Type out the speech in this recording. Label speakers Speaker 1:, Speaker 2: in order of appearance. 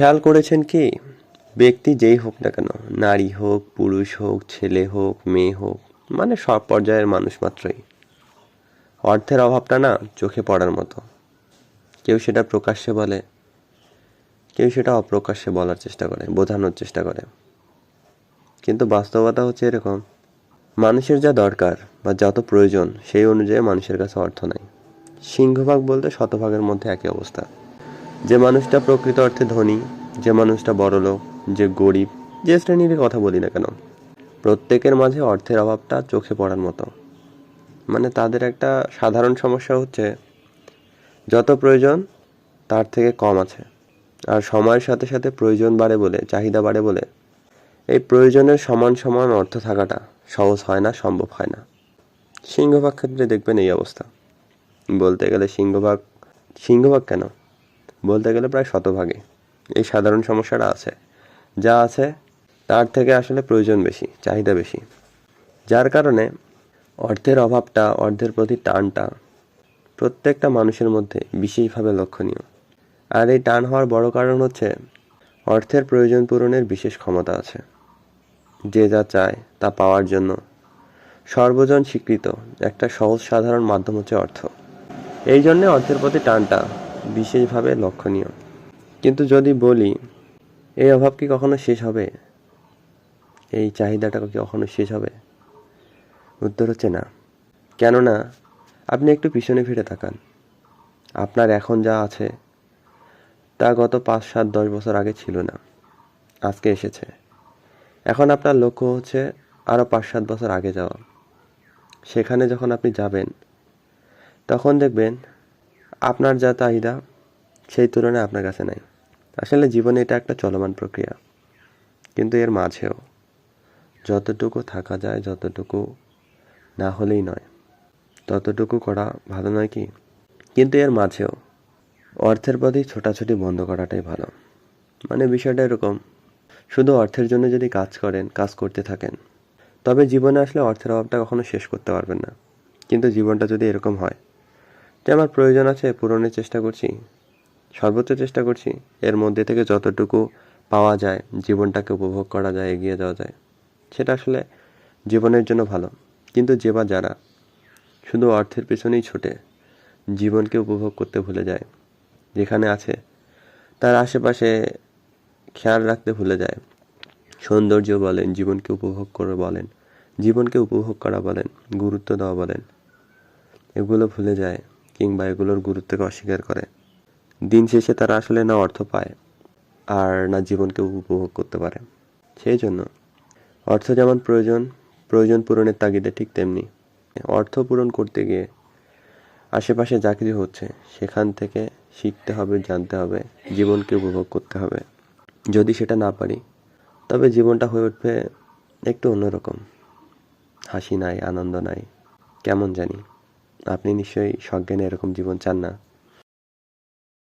Speaker 1: খেয়াল করেছেন কি? ব্যক্তি যেই হোক না কেন, নারী হোক, পুরুষ হোক, ছেলে হোক, মেয়ে হোক মানে সব পর্যায়ের মানুষ মাত্রই। অর্থের অভাবটা না চোখে পড়ার মতো। কেউ সেটা প্রকাশ্যে বলে, কেউ সেটা অপ্রকাশ্যে বলার চেষ্টা করে, বোঝানোর চেষ্টা করে। কিন্তু বাস্তবতা হচ্ছে এরকম, মানুষের যা দরকার বা যত প্রয়োজন, সেই অনুযায়ী মানুষের কাছে অর্থ নাই। সিংহভাগ বলতে শতভাগের মধ্যে একই অবস্থা। যে মানুষটা প্রকৃত অর্থে ধনী, যে মানুষটা বড়লোক যে গরিব, যে শ্রেণির কথা বলি না কেন, প্রত্যেকের মাঝে অর্থের অভাবটা চোখে পড়ার মতো। মানে তাদের একটা সাধারণ সমস্যা হচ্ছে, যত প্রয়োজন তার থেকে কম আছে। আর সময়ের সাথে সাথে প্রয়োজন বাড়ে বলে, চাহিদা বাড়ে বলে, এই প্রয়োজনের সমান সমান অর্থ থাকাটা সহজ হয় না, সম্ভব হয় না। সিংহভাগ ক্ষেত্রে দেখবেন এই অবস্থা। বলতে গেলে সিংহভাগ সিংহভাগ কেন? বলতে গেলে প্রায় শতভাগে এই সাধারণ সমস্যাটা আছে। যা আছে, তার থেকে আসলে প্রয়োজন বেশি, চাহিদা বেশি। যার কারণে অর্থের অভাবটা, অর্থের প্রতি টানটা প্রত্যেকটা মানুষের মধ্যে বিশেষভাবে লক্ষণীয়। আর এই টান হওয়ার বড় কারণ হচ্ছে অর্থের প্রয়োজন পূরণের বিশেষ ক্ষমতা আছে। যে যা চায়, তা পাওয়ার জন্য সর্বজন স্বীকৃত। একটা সহজ সাধারণ মাধ্যম হচ্ছে অর্থ। এই জন্যে অর্থের প্রতি টানটা বিশেষভাবে লক্ষণীয়। কিন্তু যদি বলি, এই অভাব কি কখনো শেষ হবে? এই চাহিদাটা কি কখনো শেষ হবে? উত্তর হচ্ছে না। কেননা, আপনি একটু পিছনে ফিরে তাকান। আপনার এখন যা আছে, তা গত পাঁচ, সাত, দশ বছর আগে ছিল না। আজকে এসেছে। এখন আপনার লক্ষ্য হচ্ছে আরও পাঁচ, সাত বছর আগে যাওয়া। সেখানে যখন আপনি যাবেন, তখন দেখবেন আপনার যা চাহিদা, সেই তুলনায় আপনার কাছে নাই। আসলে জীবনে এটা একটা চলমান প্রক্রিয়া। কিন্তু এর মাঝেও যতটুকু থাকা যায়, যতটুকু না হলেই নয়। ততটুকু করা ভালো নয় কি? কিন্তু এর মাঝেও অর্থের প্রতি ছোটাছুটি বন্ধ করাটাই ভালো। মানে বিষয়টা এরকম, শুধু অর্থের জন্য যদি কাজ করেন, কাজ করতে থাকেন, তবে জীবনে আসলে অর্থের অভাবটা কখনো শেষ করতে পারবেন না। কিন্তু জীবনটা যদি এরকম হয় যে আমার প্রয়োজন আছে পূরণের চেষ্টা করছি, সর্বোচ্চ চেষ্টা করছি, এর মধ্যে থেকে যতটুকু পাওয়া যায়, জীবনটাকে উপভোগ করা যায়, এগিয়ে যাওয়া যায়, সেটা আসলে জীবনের জন্য ভালো। কিন্তু যে বা যারা শুধু অর্থের পেছনেই ছোটে, জীবনকে উপভোগ করতে ভুলে যায়, যেখানে আছে, তার আশেপাশে খেয়াল রাখতে ভুলে যায়, সৌন্দর্য বলেন, জীবনকে উপভোগ করে বলেন, জীবনকে উপভোগ করা বলেন, গুরুত্ব দেওয়া বলেন, এগুলো ভুলে যায়। কিংবা এগুলোর গুরুত্বকে অস্বীকার করে। দিন শেষে তারা আসলে না অর্থ পায় আর না জীবনকে উপভোগ করতে পারে। সেই জন্য অর্থ যেমন প্রয়োজন প্রয়োজন পূরণের তাগিদে ঠিক তেমনি। অর্থ পূরণ করতে গিয়ে আশেপাশে যা কিছু হচ্ছে, সেখান থেকে শিখতে হবে, জানতে হবে, জীবনকে উপভোগ করতে হবে। যদি সেটা না পারি, তবে জীবনটা হয়ে উঠবে একটু অন্যরকম। হাসি নাই, আনন্দ নাই, কেমন জানি। আপনি নিশ্চয়ই সজ্ঞানে এরকম জীবন চান না।